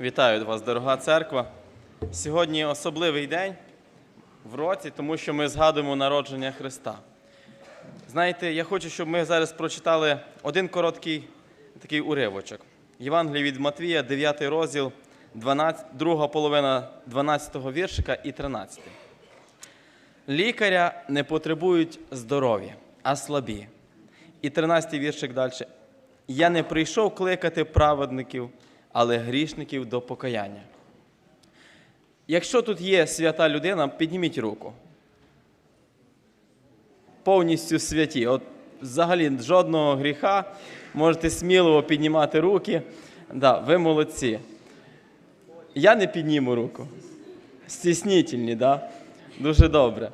Вітаю вас, дорога церква. Сьогодні особливий день в році, тому що ми згадуємо народження Христа. Знаєте, я хочу, щоб ми зараз прочитали один короткий такий уривочок. Євангеліє від Матвія, 9 розділ, 12, друга половина 12 віршика і 13. Лікаря не потребують здорові, а слабі. І 13 віршик далі. Я не прийшов кликати праведників, але грішників до покаяння. Якщо тут є свята людина, підніміть руку. Повністю святі. От взагалі жодного гріха. Можете сміливо піднімати руки. Да, ви молодці. Я не підніму руку. Стіснітельні, да? Дуже добре.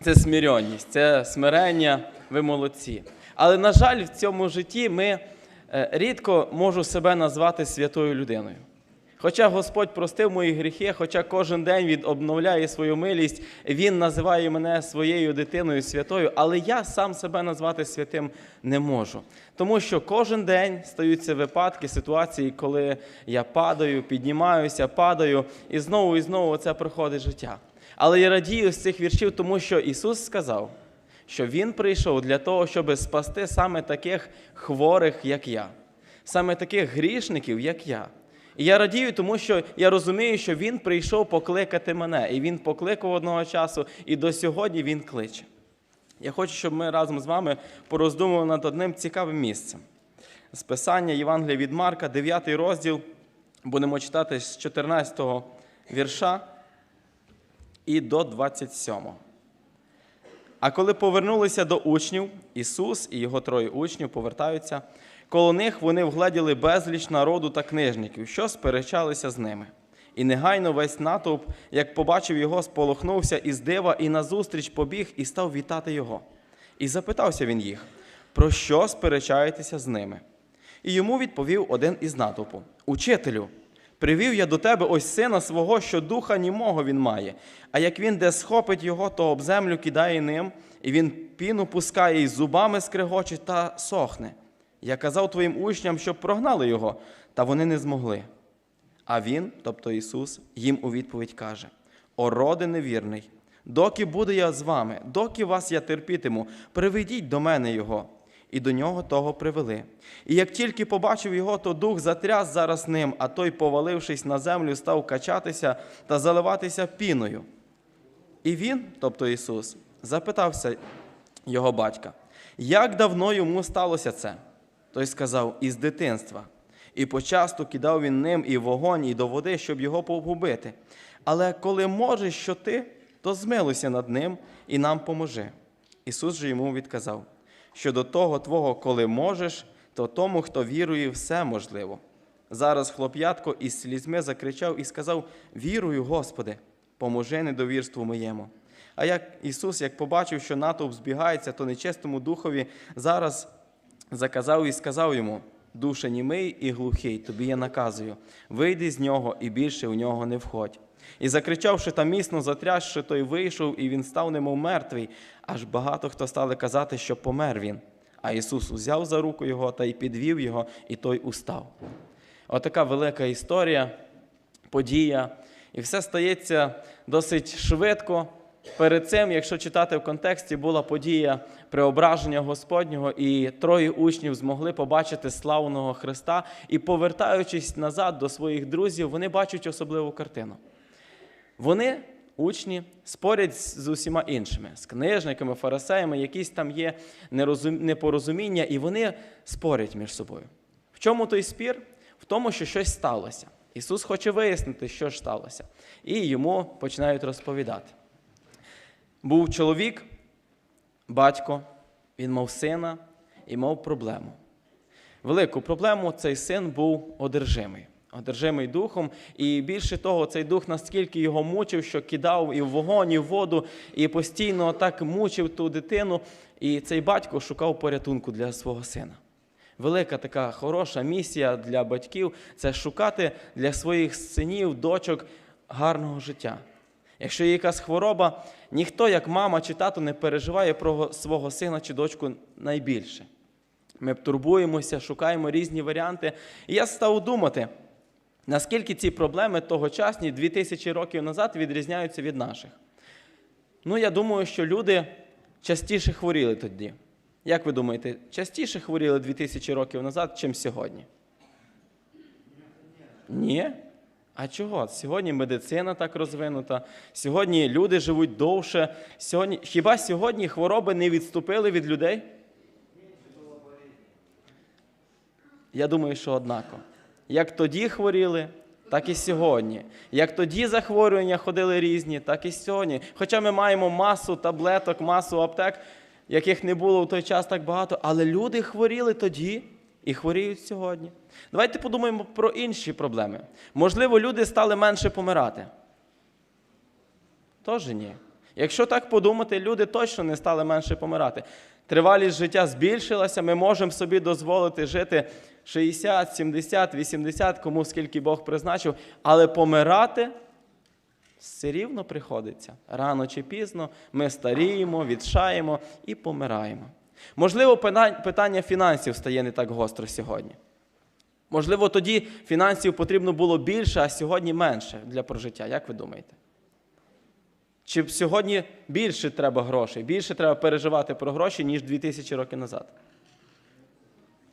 Це смиренність, це смирення, ви молодці. Але, на жаль, в цьому житті ми рідко можу себе назвати святою людиною. Хоча Господь простив мої гріхи, хоча кожен день Він обновляє свою милість, Він називає мене своєю дитиною святою, але я сам себе назвати святим не можу. Тому що кожен день стаються випадки, ситуації, коли я падаю, піднімаюся, падаю, і знову і знову це проходить життя. Але я радію з цих віршів, тому що Ісус сказав, що Він прийшов для того, щоб спасти саме таких хворих, як я, саме таких грішників, як я. І я радію, тому що я розумію, що Він прийшов покликати мене, і Він покликав одного часу, і до сьогодні Він кличе. Я хочу, щоб ми разом з вами пороздумували над одним цікавим місцем. З Писання Євангелія від Марка, 9 розділ, будемо читати з 14 вірша і до 27. А коли повернулися до учнів, Ісус і його троє учнів повертаються, коло них вони вгледіли безліч народу та книжників, що сперечалися з ними. І негайно весь натовп, як побачив його, сполохнувся із дива і назустріч побіг і став вітати його. І запитався він їх, про що сперечаєтеся з ними? І йому відповів один із натовпу: Учителю, привів я до тебе ось сина свого, що духа німого він має. А як він де схопить його, то об землю кидає ним, і він піну пускає, і зубами скрегоче та сохне. Я казав твоїм учням, щоб прогнали його, та вони не змогли. А він, тобто Ісус, їм у відповідь каже: О, роде невірний, доки буду я з вами, доки вас я терпітиму, приведіть до мене його. І до нього того привели. І як тільки побачив його, то дух затряс зараз ним, а той, повалившись на землю, став качатися та заливатися піною. І він, тобто Ісус, запитався його батька, як давно йому сталося це? Той сказав, із дитинства. І почасту кидав він ним і вогонь, і до води, щоб його погубити. Але коли можеш, що ти, то змилуйся над ним і нам поможи. Ісус же йому відказав, що до того твого, коли можеш, то тому, хто вірує, все можливо. Зараз хлоп'ятко із слізьми закричав і сказав: Вірую, Господи, поможи недовірству моєму. А як Ісус, як побачив, що натовп збігається, то нечистому духові зараз заказав і сказав йому: Душе німий і глухий, тобі я наказую, вийди з нього і більше у нього не входь. І закричавши та міцно затрясши, той вийшов, і він став немов мертвий, аж багато хто стали казати, що помер він. А Ісус узяв за руку його та й підвів його, і той устав. Отака велика історія, подія. І все стається досить швидко. Перед цим, якщо читати в контексті, була подія преображення Господнього, і троє учнів змогли побачити славного Христа. І, повертаючись назад до своїх друзів, вони бачать особливу картину. Вони, учні, спорять з усіма іншими, з книжниками, фарисеями, якісь там є непорозуміння, і вони спорять між собою. В чому той спір? В тому, що щось сталося. Ісус хоче вияснити, що ж сталося. І йому починають розповідати. Був чоловік, батько, він мав сина і мав проблему. Велику проблему цей син був одержимий, одержимий духом, і більше того, цей дух настільки його мучив, що кидав і в вогонь, і в воду, і постійно так мучив ту дитину. І цей батько шукав порятунку для свого сина. Велика така хороша місія для батьків це шукати для своїх синів, дочок гарного життя. Якщо є якась хвороба, ніхто, як мама чи тато, не переживає про свого сина чи дочку найбільше. Ми турбуємося, шукаємо різні варіанти. І я став думати, Наскільки ці проблеми тогочасні 2000 років назад відрізняються від наших? Ну, я думаю, що люди частіше хворіли тоді. Як ви думаєте, частіше хворіли 2000 років назад, чим сьогодні? Ні. А чого? Сьогодні медицина так розвинута, сьогодні люди живуть довше. Сьогодні... Хіба сьогодні хвороби не відступили від людей? Я думаю, що однаково. Як тоді хворіли, так і сьогодні. Як тоді захворювання ходили різні, так і сьогодні. Хоча ми маємо масу таблеток, масу аптек, яких не було в той час так багато, але люди хворіли тоді і хворіють сьогодні. Давайте подумаємо про інші проблеми. Можливо, люди стали менше помирати. Тож ні. Якщо так подумати, люди точно не стали менше помирати. Тривалість життя збільшилася, ми можемо собі дозволити жити 60, 70, 80, кому скільки Бог призначив, але помирати все рівно приходиться. Рано чи пізно ми старіємо, відшаємо і помираємо. Можливо, питання фінансів стає не так гостро сьогодні. Можливо, тоді фінансів потрібно було більше, а сьогодні менше для прожиття. Як ви думаєте? Чи б сьогодні більше треба грошей, більше треба переживати про гроші, ніж 2000 років назад?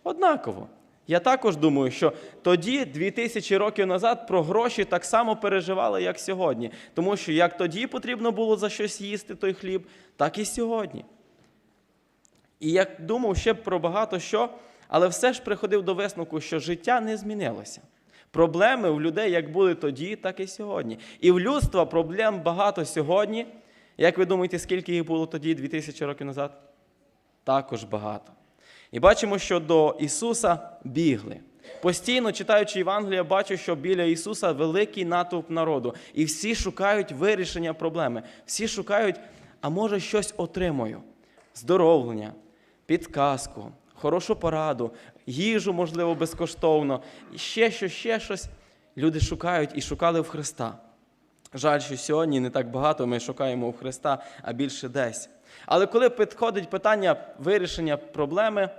Однаково. Я також думаю, що тоді, 2000 років назад, про гроші так само переживали, як сьогодні. Тому що як тоді потрібно було за щось їсти той хліб, так і сьогодні. І я думав ще про багато що, але все ж приходив до висновку, що життя не змінилося. Проблеми в людей як були тоді, так і сьогодні. І в людства проблем багато сьогодні. Як ви думаєте, скільки їх було тоді, 2000 років назад? Також багато. І бачимо, що до Ісуса бігли. Постійно читаючи Євангелія, бачу, що біля Ісуса великий натовп народу. І всі шукають вирішення проблеми. Всі шукають, а може щось отримаю. Здоровлення, підказку, хорошу пораду, їжу, можливо, безкоштовно, і ще щось, ще щось. Люди шукають і шукали в Христа. Жаль, що сьогодні не так багато ми шукаємо у Христа, а більше десь. Але коли підходить питання вирішення проблеми,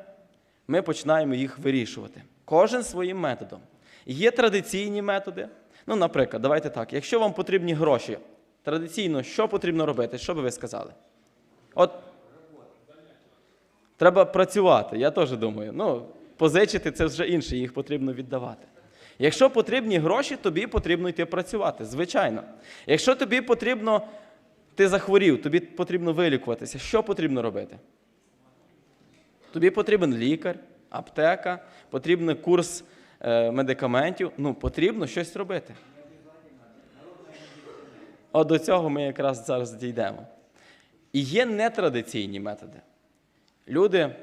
ми починаємо їх вирішувати. Кожен своїм методом. Є традиційні методи. Ну, наприклад, давайте так. Якщо вам потрібні гроші, традиційно що потрібно робити? Що би ви сказали? От треба працювати, я теж думаю. Ну, позичити це вже інше, їх потрібно віддавати. Якщо потрібні гроші, тобі потрібно йти працювати, звичайно. Якщо тобі потрібно, ти захворів, тобі потрібно вилікуватися, що потрібно робити? Тобі потрібен лікар, аптека, потрібен курс е, медикаментів. Ну, потрібно щось робити. От до цього ми якраз зараз дійдемо. І є нетрадиційні методи. Люди,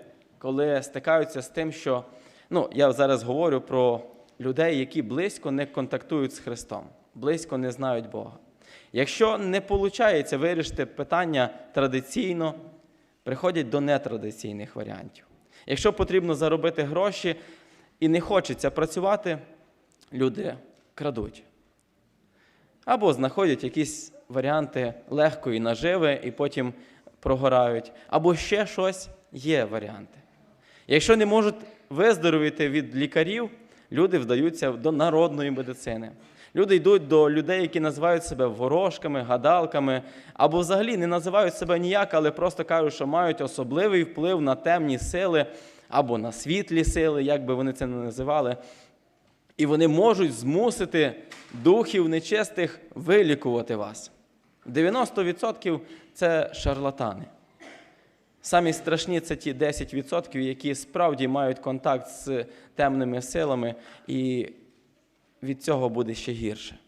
коли стикаються з тим, що ну, я зараз говорю про людей, які близько не контактують з Христом, близько не знають Бога. Якщо не виходить вирішити питання традиційно, приходять до нетрадиційних варіантів. Якщо потрібно заробити гроші і не хочеться працювати, люди крадуть. Або знаходять якісь варіанти легкої наживи і потім прогорають, або ще щось є варіанти. Якщо не можуть виздоровіти від лікарів, люди вдаються до народної медицини. Люди йдуть до людей, які називають себе ворожками, гадалками, або взагалі не називають себе ніяк, але просто кажуть, що мають особливий вплив на темні сили або на світлі сили, як би вони це не називали. І вони можуть змусити духів нечистих вилікувати вас. 90% це шарлатани. Самі страшні це ті 10%, які справді мають контакт з темними силами, і від цього буде ще гірше.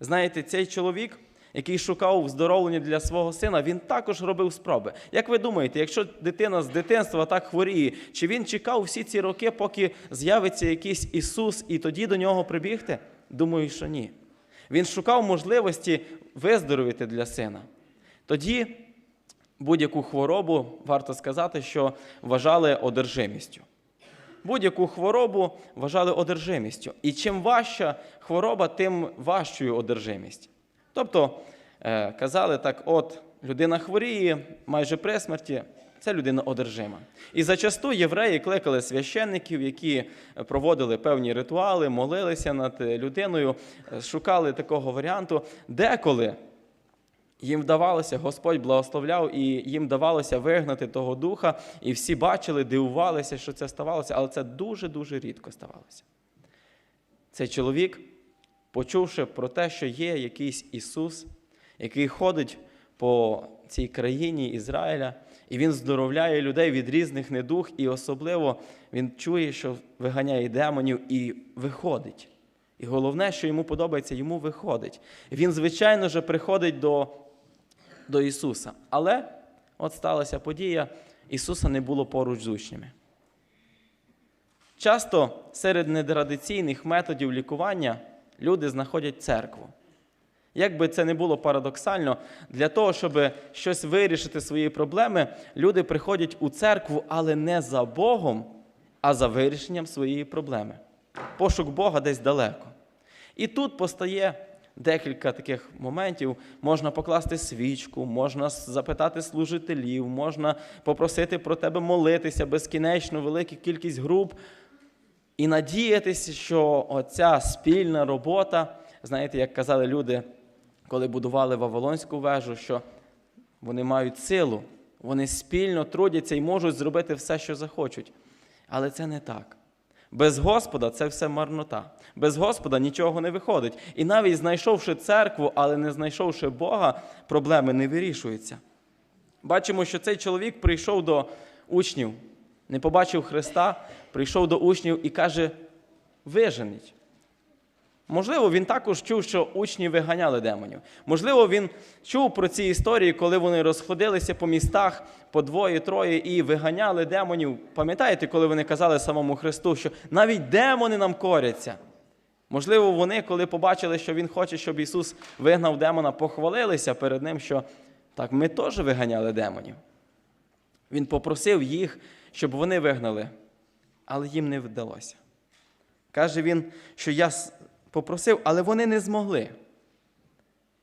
Знаєте, цей чоловік, який шукав вздоровлення для свого сина, він також робив спроби. Як ви думаєте, якщо дитина з дитинства так хворіє, чи він чекав всі ці роки, поки з'явиться якийсь Ісус, і тоді до нього прибігти? Думаю, що ні. Він шукав можливості виздоровити для сина. Тоді будь-яку хворобу, варто сказати, що вважали одержимістю. Будь-яку хворобу вважали одержимістю. І чим важча хвороба, тим важчою одержимість. Тобто е, казали так: от людина хворіє майже при смерті, Це людина одержима. І зачасту євреї кликали священників, які проводили певні ритуали, молилися над людиною, шукали такого варіанту. Деколи їм вдавалося, Господь благословляв, і їм вдавалося вигнати того духа, і всі бачили, дивувалися, що це ставалося, але це дуже-дуже рідко ставалося. Цей чоловік, почувши про те, що є якийсь Ісус, який ходить по цій країні Ізраїля, і Він здоровляє людей від різних недух, і особливо він чує, що виганяє демонів і виходить. І головне, що йому подобається, йому виходить. Він, звичайно ж, приходить до, до Ісуса. Але от сталася подія, Ісуса не було поруч з учнями. Часто серед нетрадиційних методів лікування люди знаходять церкву. Як би це не було парадоксально, для того, щоб щось вирішити свої проблеми, люди приходять у церкву, але не за Богом, а за вирішенням своєї проблеми. Пошук Бога десь далеко. І тут постає декілька таких моментів. Можна покласти свічку, можна запитати служителів, можна попросити про тебе молитися безкінечно, велика кількість груп. І надіятися, що оця спільна робота, знаєте, як казали люди, коли будували Вавилонську вежу, що вони мають силу, вони спільно трудяться і можуть зробити все, що захочуть. Але це не так. Без Господа це все марнота. Без Господа нічого не виходить. І навіть знайшовши церкву, але не знайшовши Бога, проблеми не вирішуються. Бачимо, що цей чоловік прийшов до учнів, не побачив Христа, прийшов до учнів і каже: виженіть. Можливо, він також чув, що учні виганяли демонів. Можливо, він чув про ці історії, коли вони розходилися по містах по двоє-троє і виганяли демонів. Пам'ятаєте, коли вони казали самому Христу, що навіть демони нам коряться? Можливо, вони, коли побачили, що Він хоче, щоб Ісус вигнав демона, похвалилися перед Ним, що так, ми теж виганяли демонів. Він попросив їх, щоб вони вигнали, але їм не вдалося. Каже він, що я попросив, але вони не змогли.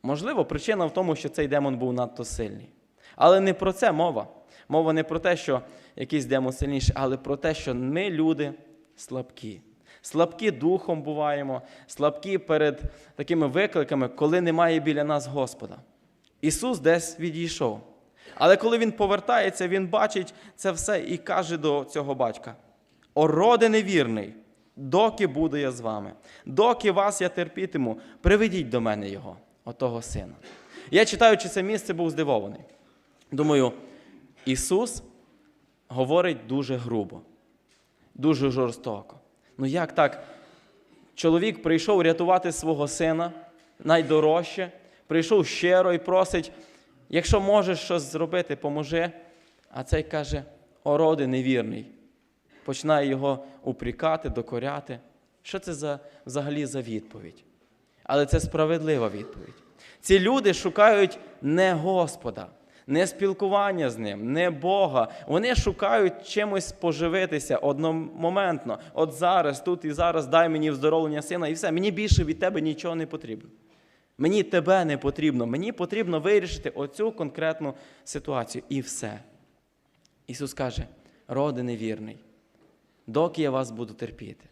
Можливо, причина в тому, що цей демон був надто сильний. Але не про це мова. Мова не про те, що якийсь демон сильніший, але про те, що ми, люди, слабкі. Слабкі духом буваємо, слабкі перед такими викликами, коли немає біля нас Господа. Ісус десь відійшов. Але коли Він повертається, Він бачить це все і каже до цього батька: О, роде невірний, доки буду я з вами, доки вас я терпітиму, приведіть до мене його, отого сина. Я читаючи це місце, був здивований. Думаю, Ісус говорить дуже грубо, дуже жорстоко. Ну як так? Чоловік прийшов рятувати свого сина найдорожче, прийшов щиро і просить, якщо можеш щось зробити, поможи. А цей каже, о роди невірний. Починає його упрікати, докоряти. Що це за, взагалі за відповідь? Але це справедлива відповідь. Ці люди шукають не Господа, не спілкування з ним, не Бога. Вони шукають чимось поживитися одномоментно. От зараз, тут і зараз дай мені вздоровлення сина, і все. Мені більше від тебе нічого не потрібно. Мені тебе не потрібно. Мені потрібно вирішити оцю конкретну ситуацію. І все. Ісус каже: роди невірний, доки я вас буду терпіти.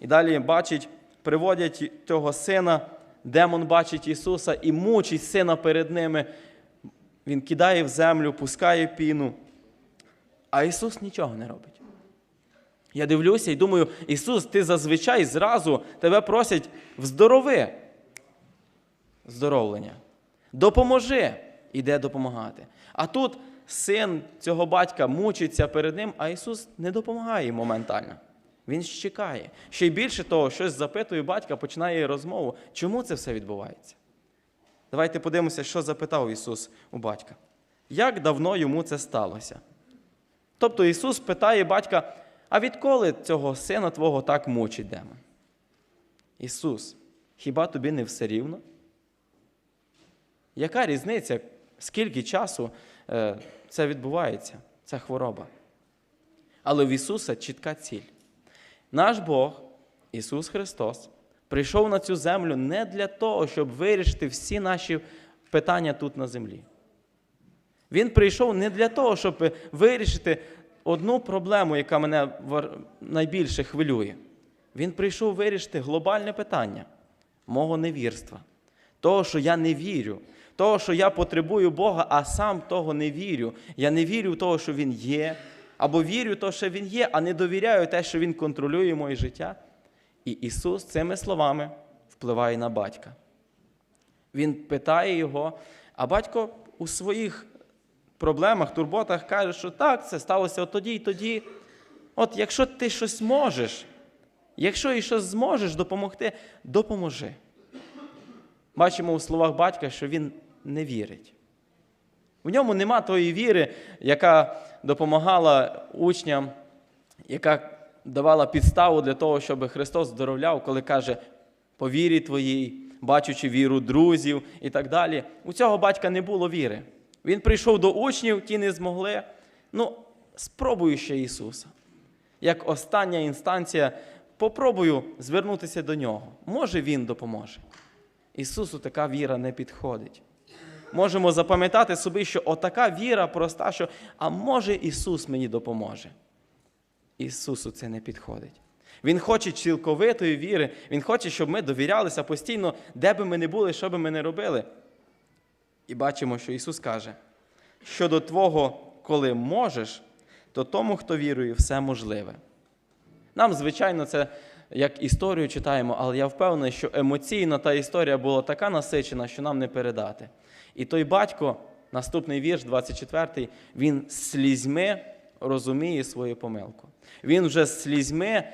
І далі бачить, приводять цього сина, демон бачить Ісуса і мучить сина перед ними. Він кидає в землю, пускає піну. А Ісус нічого не робить. Я дивлюся і думаю, Ісус, ти зазвичай зразу тебе просять вздорови. Здоровлення. Допоможи. Іде допомагати. А тут син цього батька мучиться перед ним, а Ісус не допомагає моментально. Він чекає. Ще й більше того, щось запитує батька, починає розмову. Чому це все відбувається? Давайте подивимося, що запитав Ісус у батька. Як давно йому це сталося? Тобто Ісус питає батька, а відколи цього сина твого так мучить демон? Ісус, хіба тобі не все рівно? Яка різниця, скільки часу е, це відбувається, ця хвороба? Але в Ісуса чітка ціль. Наш Бог, Ісус Христос, прийшов на цю землю не для того, щоб вирішити всі наші питання тут на землі. Він прийшов не для того, щоб вирішити одну проблему, яка мене найбільше хвилює. Він прийшов вирішити глобальне питання мого невірства. Того, що я не вірю, того, що я потребую Бога, а сам того не вірю. Я не вірю в того, що Він є, або вірю в те, що Він є, а не довіряю те, що Він контролює моє життя. І Ісус цими словами впливає на батька. Він питає його, а батько у своїх проблемах, турботах каже, що так, це сталося от тоді і тоді. От якщо ти щось можеш, якщо і щось зможеш допомогти, допоможи. Бачимо у словах батька, що він не вірить. В ньому нема тої віри, яка допомагала учням, яка давала підставу для того, щоб Христос здоровляв, коли каже, по вірі твоїй, бачучи віру друзів і так далі. У цього батька не було віри. Він прийшов до учнів, ті не змогли. Ну, спробую ще Ісуса. Як остання інстанція, попробую звернутися до Нього. Може, Він допоможе. Ісусу така віра не підходить. Можемо запам'ятати собі, що отака віра проста, що а може Ісус мені допоможе. Ісусу це не підходить. Він хоче цілковитої віри, Він хоче, щоб ми довірялися постійно, де би ми не були, що би ми не робили. І бачимо, що Ісус каже: щодо Твого, коли можеш, то тому, хто вірує, все можливе. Нам, звичайно, це як історію читаємо, але я впевнений, що емоційно та історія була така насичена, що нам не передати. І той батько, наступний вірш, 24, він слізьми розуміє свою помилку. Він вже слізьми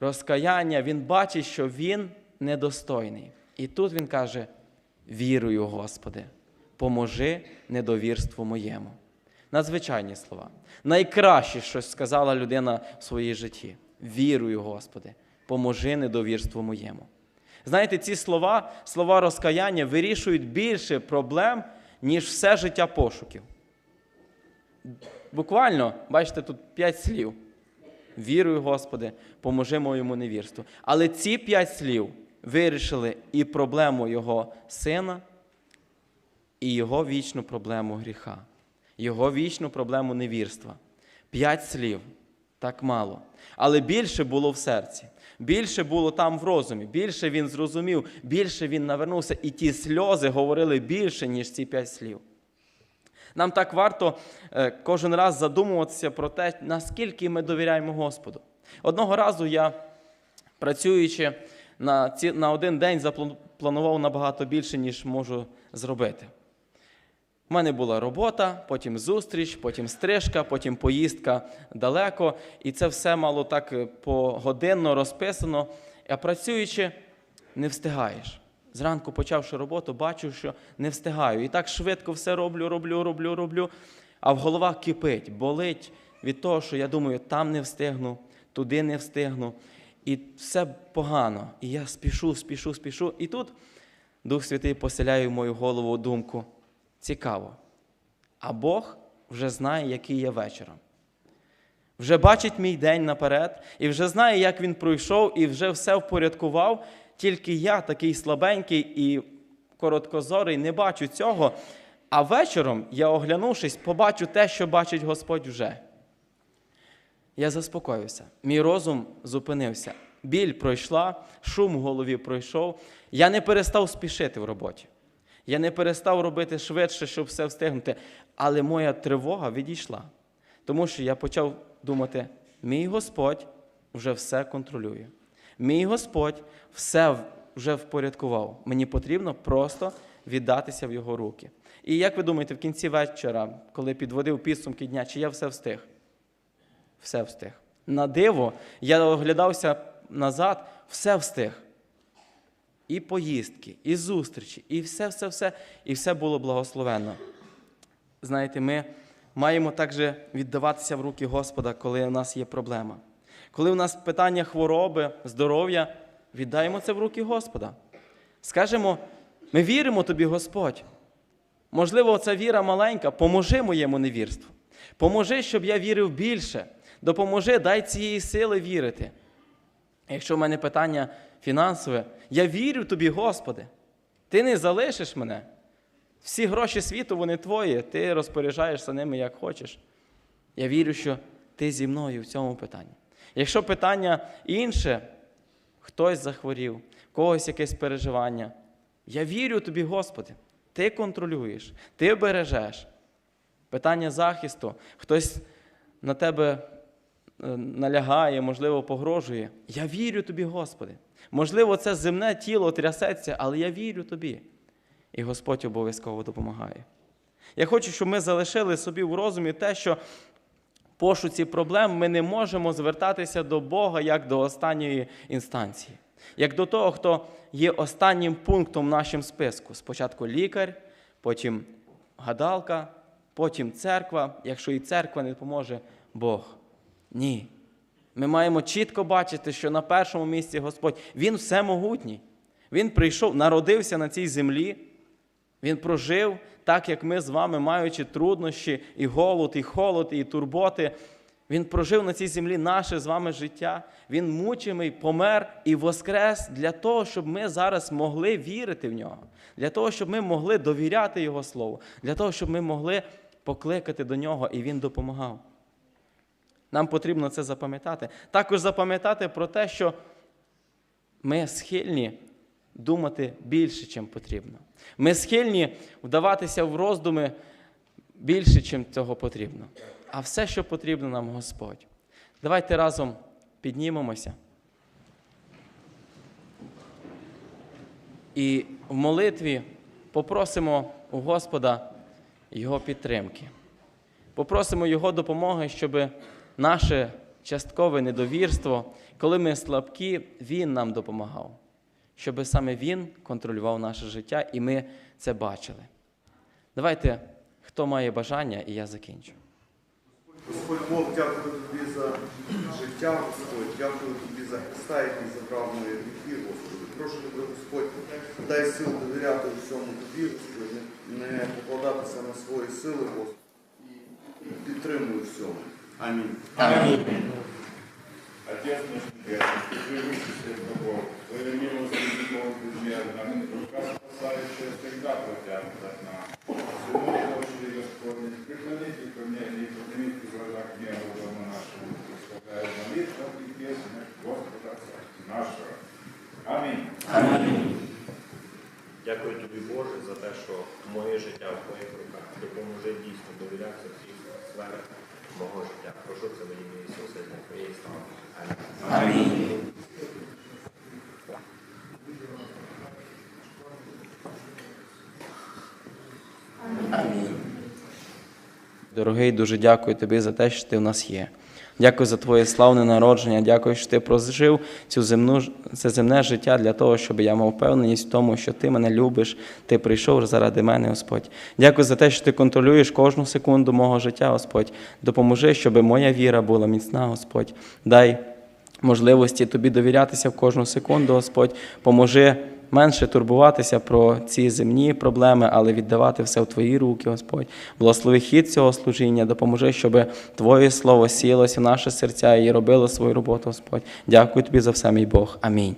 розкаяння, він бачить, що він недостойний. І тут він каже: вірую, Господи, поможи недовірству моєму. Надзвичайні слова. Найкраще, що сказала людина в своїй житті. Вірую, Господи, поможи недовірству моєму. Знаєте, ці слова, слова розкаяння вирішують більше проблем, ніж все життя пошуків. Буквально, бачите, тут п'ять слів. Вірую, Господи, поможи моєму невірству. Але ці п'ять слів вирішили і проблему його сина, і його вічну проблему гріха, його вічну проблему невірства. П'ять слів так мало. Але більше було в серці, більше було там в розумі, більше він зрозумів, більше він навернувся, і ті сльози говорили більше, ніж ці п'ять слів. Нам так варто е, кожен раз задумуватися про те, наскільки ми довіряємо Господу. Одного разу я, працюючи на, один день, запланував набагато більше, ніж можу зробити. У мене була робота, потім зустріч, потім стрижка, потім поїздка далеко. І це все мало так е, погодинно розписано. А працюючи, не встигаєш. Зранку почавши роботу, бачу, що не встигаю. І так швидко все роблю, роблю, роблю, роблю. А в головах кипить, болить від того, що я думаю, там не встигну, туди не встигну. І все погано. І я спішу, спішу, спішу. І тут Дух Святий поселяє в мою голову думку. Цікаво. А Бог вже знає, який є вечором. Вже бачить мій день наперед, і вже знає, як він пройшов, і вже все впорядкував. Тільки я, такий слабенький і короткозорий, не бачу цього. А вечором, я оглянувшись, побачу те, що бачить Господь вже. Я заспокоївся. Мій розум зупинився. Біль пройшла, шум в голові пройшов. Я не перестав спішити в роботі. Я не перестав робити швидше, щоб все встигнути. Але моя тривога відійшла. Тому що я почав думати: мій Господь вже все контролює. Мій Господь все вже впорядкував. Мені потрібно просто віддатися в його руки. І як ви думаєте, в кінці вечора, коли підводив підсумки дня, чи я все встиг? Все встиг. На диво, я оглядався назад, все встиг. І поїздки, і зустрічі, і все, все, все, і все було благословенно. Знаєте, ми маємо також віддаватися в руки Господа, коли у нас є проблема. Коли у нас питання хвороби, здоров'я, віддаємо це в руки Господа. Скажемо, ми віримо тобі, Господь. Можливо, ця віра маленька, поможи моєму невірству. Поможи, щоб я вірив більше. Допоможи, дай цієї сили вірити. Якщо в мене питання фінансове, я вірю тобі, Господи. Ти не залишиш мене. Всі гроші світу, вони твої, ти розпоряджаєшся ними як хочеш. Я вірю, що ти зі мною в цьому питанні. Якщо питання інше, хтось захворів, когось якесь переживання. Я вірю тобі, Господи, ти контролюєш, ти бережеш. Питання захисту, хтось на тебе налягає, можливо, погрожує. Я вірю тобі, Господи. Можливо, це земне тіло трясеться, але я вірю тобі. І Господь обов'язково допомагає. Я хочу, щоб ми залишили собі в розумі те, що пошуці проблем ми не можемо звертатися до Бога як до останньої інстанції, як до того, хто є останнім пунктом в нашому списку. Спочатку лікар, потім гадалка, потім церква. Якщо і церква не допоможе, Бог. Ні. Ми маємо чітко бачити, що на першому місці Господь Він всемогутній. Він прийшов, народився на цій землі. Він прожив так, як ми з вами, маючи труднощі, і голод, і холод, і турботи. Він прожив на цій землі наше з вами життя. Він мучимий, помер і воскрес для того, щоб ми зараз могли вірити в нього, для того, щоб ми могли довіряти Його Слову, для того, щоб ми могли покликати до нього, і Він допомагав. Нам потрібно це запам'ятати. Також запам'ятати про те, що ми схильні думати більше, чим потрібно. Ми схильні вдаватися в роздуми більше, чим цього потрібно. А все, що потрібно нам Господь. Давайте разом піднімемося. І в молитві попросимо у Господа Його підтримки. Попросимо Його допомоги, щоб наше часткове недовірство, коли ми слабкі, Він нам допомагав, щоб саме Він контролював наше життя, і ми це бачили. Давайте, хто має бажання, і я закінчу. Господь Бог, дякую тобі за життя, Господь, дякую тобі за Христа, який забрав мої гріхи, Господи. Прошу тебе, Господь, дай сил довіряти всьому тобі, Господь, не покладатися на свої сили, Господь, і підтримую всьому. Амінь. Отец наш Небесный, Ты высший Богов, Твоя милость и любовь, друзья, нам рука спасающая всегда протянут от нас. Сыны дочери Господни, преклоните ко мне и поднимите глаза к небу дома нашему, представляя молитву и песню Господа нашего. Аминь. Дякую тобі, Боже, за те, що моє життя в твоїх руках допоможе дійсно довірятися в всіх сферах мого життя. Прошу це в ім'я Ісуса для твоєї слави. Амінь. Дорогий, дуже дякую тобі за те, що ти в нас є. Дякую за твоє славне народження. Дякую, що ти прожив цю земну, це земне життя для того, щоб я мав впевненість в тому, що ти мене любиш, ти прийшов заради мене, Господь. Дякую за те, що ти контролюєш кожну секунду мого життя, Господь. Допоможи, щоб моя віра була міцна, Господь. Дай можливості тобі довірятися в кожну секунду, Господь. Поможи менше турбуватися про ці земні проблеми, але віддавати все в Твої руки, Господь. Благослови хід цього служіння, допоможи, щоб Твоє слово сілося в наше серця і робило свою роботу, Господь. Дякую тобі за все, мій Бог. Амінь.